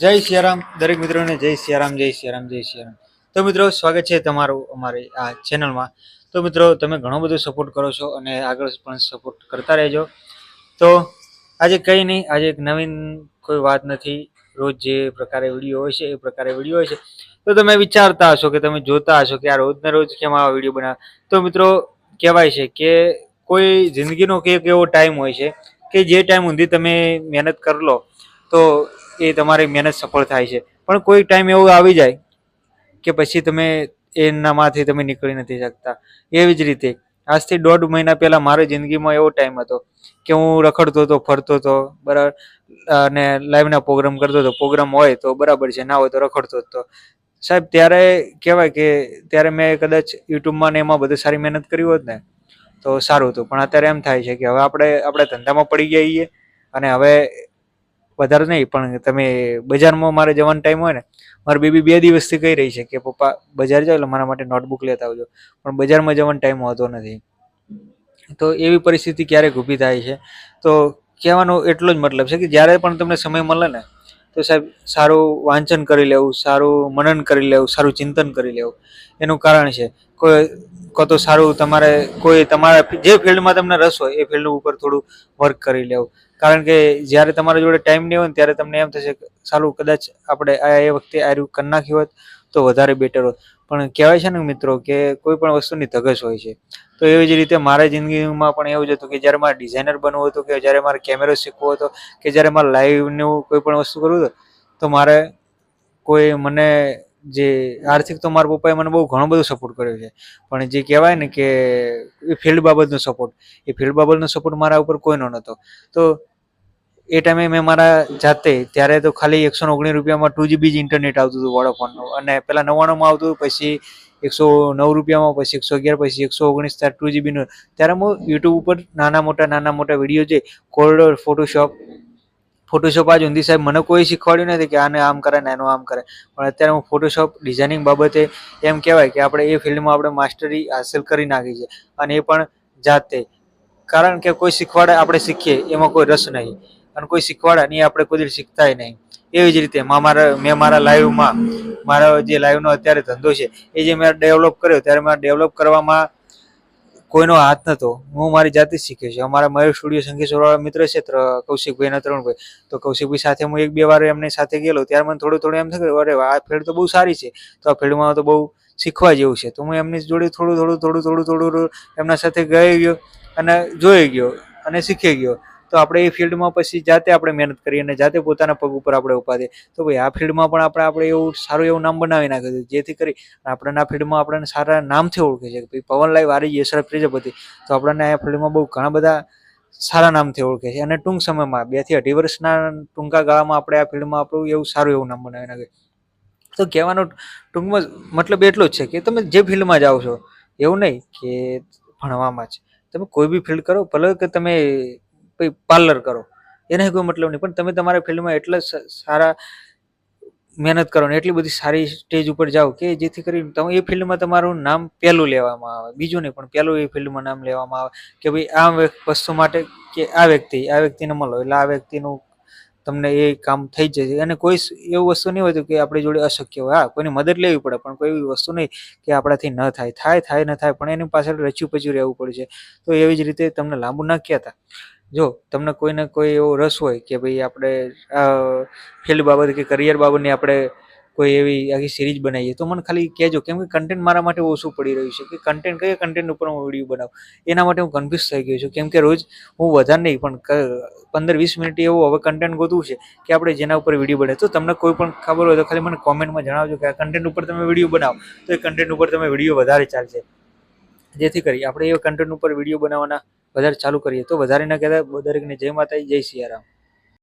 જય સિયારામ. દરેક મિત્રોને જય સિયારામ જય સિયારામ જય સિયારામ. તો મિત્રો, સ્વાગત છે તમારું અમારી આ ચેનલમાં. તો મિત્રો, તમે ઘણો બધો સપોર્ટ કરો છો અને આગળ પણ સપોર્ટ કરતા રહેજો. તો આજે કંઈ નહીં, આજે એક નવીન કોઈ વાત નથી. રોજ જે પ્રકારે વીડિયો હોય છે, એ પ્રકારે વીડિયો હોય છે. તો તમે વિચારતા હશો કે તમે જોતા હશો કે આ રોજને રોજ કેમ આવા વીડિયો બનાવે. તો મિત્રો, કહેવાય છે કે કોઈ જિંદગીનો કંઈક એવો ટાઈમ હોય છે કે જે ટાઈમ સુધી તમે મહેનત કરી લો, તો એ તમારી મહેનત સફળ થાય છે. પણ કોઈ ટાઈમ એવો આવી જાય કે પછી તમે એનામાંથી તમે નીકળી નથી શકતા. એવી જ રીતે આજથી દોઢ મહિના પહેલાં મારી જિંદગીમાં એવો ટાઈમ હતો કે હું રખડતો હતો, ફરતો હતો, બરાબર, અને લાઈવના પ્રોગ્રામ કરતો હતો. પ્રોગ્રામ હોય તો બરાબર છે, ના હોય તો રખડતો હતો. સાહેબ, ત્યારે કહેવાય કે ત્યારે મેં કદાચ યુટ્યુબમાં ને એમાં બધું સારી મહેનત કરી હોત ને, તો સારું હતું. પણ અત્યારે એમ થાય છે કે હવે આપણે આપણે ધંધામાં પડી જઈએ અને હવે વધારે નહીં, પણ તમે બજારમાં મારે જવાનો ટાઈમ હોય ને, મારી બેબી બે દિવસથી કહી રહી છે કે, પપ્પા, બજાર જાઓ, એટલે મારા માટે નોટબુક લેતા આવજો. પણ બજારમાં જવાનો ટાઈમ હોતો નથી. તો એવી પરિસ્થિતિ ક્યારેક ઊભી થાય છે. તો કહેવાનો એટલો જ મતલબ છે કે જ્યારે પણ તમને સમય મળે ને, તો સાહેબ, સારું વાંચન કરી લેવું, સારું મનન કરી લેવું, સારું ચિંતન કરી લેવું. એનું કારણ છે, કોઈ, કો તો સારું તમારે, કોઈ તમારા જે ફિલ્ડમાં તમને રસ હોય, એ ફિલ્ડ ઉપર થોડું વર્ક કરી લેવું. કારણ કે જ્યારે તમારા જોડે ટાઈમ નહીં હોય ત્યારે તમને એમ થશે સારું કદાચ આપણે આ એ વખતે આર્યું કરી નાખ્યું હોત તો વધારે બેટર હોત. પણ કહેવાય છે ને મિત્રો કે કોઈ પણ વસ્તુની ધગશ હોય છે. તો એવી જ રીતે મારા જિંદગીમાં પણ એવું જ હતું કે જ્યારે મારે ડિઝાઇનર બનવું હતું કે જ્યારે મારે કેમેરો શીખવો હતો કે જ્યારે મારે લાઈવનું કોઈ પણ વસ્તુ કરવું તો મારે કોઈ મને જે આર્થિક તો મારા પપ્પાએ મને બહુ ઘણો બધો સપોર્ટ કર્યો છે. પણ જે કહેવાય ને કે એ ફિલ્ડ બાબતનો સપોર્ટ એ ફિલ્ડ બાબતનો સપોર્ટ મારા ઉપર કોઈનો નહોતો. તો એ ટાઈમે મેં મારા જાતે, ત્યારે તો ખાલી એકસો ઓગણીસ રૂપિયામાં ટુ જીબી જ ઇન્ટરનેટ આવતું હતું વોડાફોનનું અને પહેલાં નવ્વાણુંમાં આવતું પછી એકસો નવ રૂપિયામાં, પછી એકસો અગિયાર, પછી એકસો ઓગણીસ, ત્યારે ટુ જીબીનું ત્યારે હું યુટ્યુબ ઉપર નાના મોટા નાના મોટા વીડિયો જે કોરિડોર ફોટોશોપ ફોટોશોપ આજ ઊંધી સાહેબ મને કોઈ શીખવાડ્યું નથી કે આને આમ કરે ને એનું આમ કરે. પણ અત્યારે હું ફોટોશોપ ડિઝાઇનિંગ બાબતે એમ કહેવાય કે આપણે એ ફિલ્ડમાં આપણે માસ્ટરી હાંસલ કરી નાખી છે અને એ પણ જાતે. કારણ કે કોઈ શીખવાડે આપણે શીખીએ, એમાં કોઈ રસ નહીં. અને કોઈ શીખવાડે નહીં, આપણે કોઈ દિવસ શીખતાય નહીં. એવી જ રીતે મેં મારા લાઈવમાં મારો જે લાઈવનો અત્યારે ધંધો છે, એ જે મેં ડેવલપ કર્યો, ત્યારે મેં ડેવલપ કરવામાં કોઈનો હાથ નહોતો હું મારી જાતે જ શીખ્યો છું. અમારા મયુર સ્ટુડિયો સંગીતવાળા મિત્ર છે, ત્ર- કૌશિકભાઈના ત્રણભાઈ. તો કૌશિકભાઈ સાથે હું એક બે વાર એમની સાથે ગયેલો. ત્યારે મને થોડું થોડું એમ થયું અરે, આ ફિલ્ડ તો બહુ સારી છે. તો આ ફિલ્ડમાં તો બહુ શીખવા જેવું છે. તો હું એમની જોડે થોડું થોડું થોડું થોડું થોડું એમના સાથે ગઈ ગયો અને જોઈ ગયો અને શીખી ગયો. તો આપણે એ ફિલ્ડમાં પછી જાતે આપણે મહેનત કરીએ અને જાતે પોતાના પગ ઉપર આપણે ઊભા થઈએ. તો ભાઈ, આ ફિલ્ડમાં પણ આપણે આપણે એવું સારું એવું નામ બનાવી નાખ્યું હતું, જેથી કરી આપણને આ ફિલ્ડમાં આપણને સારા નામથી ઓળખે છે. ભાઈ, પવન લાઈવ આરી યશરફ પ્રજાપતિ તો આપણને આ ફિલ્ડમાં બહુ ઘણા બધા સારા નામથી ઓળખે છે. અને ટૂંક સમયમાં બેથી અઢી વર્ષના ટૂંકા ગાળામાં આપણે આ ફિલ્ડમાં આપણું એવું સારું એવું નામ બનાવી નાખે તો કહેવાનો ટૂંકમાં મતલબ એટલો જ છે કે તમે જે ફિલ્ડમાં જાઓ છો, એવું નહીં કે ભણવામાં જ. તમે કોઈ બી ફિલ્ડ કરો, ભલે કે તમે ભાઈ પાર્લર કરો. એને કોઈ મતલબ નહીં. પણ તમે તમારા ફિલ્ડમાં એટલા સારા મહેનત કરો ને એટલી બધી સારી સ્ટેજ ઉપર જાઓ કે જેથી કરીને તમે એ ફિલ્ડમાં તમારું નામ પહેલું લેવામાં આવે. બીજું નહીં, પણ પહેલું એ ફિલ્ડમાં નામ લેવામાં આવે કે ભાઈ, આ વસ્તુ માટે કે આ વ્યક્તિ, આ વ્યક્તિને મળો. એટલે આ વ્યક્તિનું તમને એ કામ થઈ જશે. અને કોઈ એવું વસ્તુ નહીં હોતું કે આપણી જોડે અશક્ય હોય. હા, કોઈની મદદ લેવી પડે, પણ કોઈ એવી વસ્તુ નહીં કે આપણાથી ન થાય. થાય થાય, ન થાય, પણ એની પાછળ રચ્યું પચ્યું રહેવું પડે છે. તો એવી જ રીતે તમને લાંબુ નાખ્યા કહેતા. જો તમને કોઈને કોઈ એવો રસ હોય કે ભાઈ આપણે ફિલ્ડ બાબત કે કરિયર બાબતની આપણે કોઈ એવી આખી સિરીઝ બનાવીએ, તો મને ખાલી કહેજો, કેમ કે કન્ટેન્ટ મારા માટે ઓછું પડી રહ્યું છે કે કન્ટેન્ટ કયા કન્ટેન્ટ ઉપર હું વીડિયો બનાવું? એના માટે હું કન્ફ્યુઝ થઈ ગયો છું, કેમ કે રોજ હું વધારે નહીં, પણ પંદર વીસ મિનિટ એવું હવે કન્ટેન્ટ ગોતવું છે કે આપણે જેના ઉપર વીડિયો બનાવે તો તમને કોઈ પણ ખબર હોય તો ખાલી મને કોમેન્ટમાં જણાવજો કે આ કન્ટેન્ટ ઉપર તમે વીડિયો બનાવો. તો એ કન્ટેન્ટ ઉપર તમે વીડિયો વધારે ચાલશે. જેથી કરી આપણે એ કન્ટેન્ટ ઉપર વીડિયો બનાવવાના વધારે ચાલુ કરીએ તો વધારે ના કહેતા દરેકને જય માતાજી જય સિયારામ.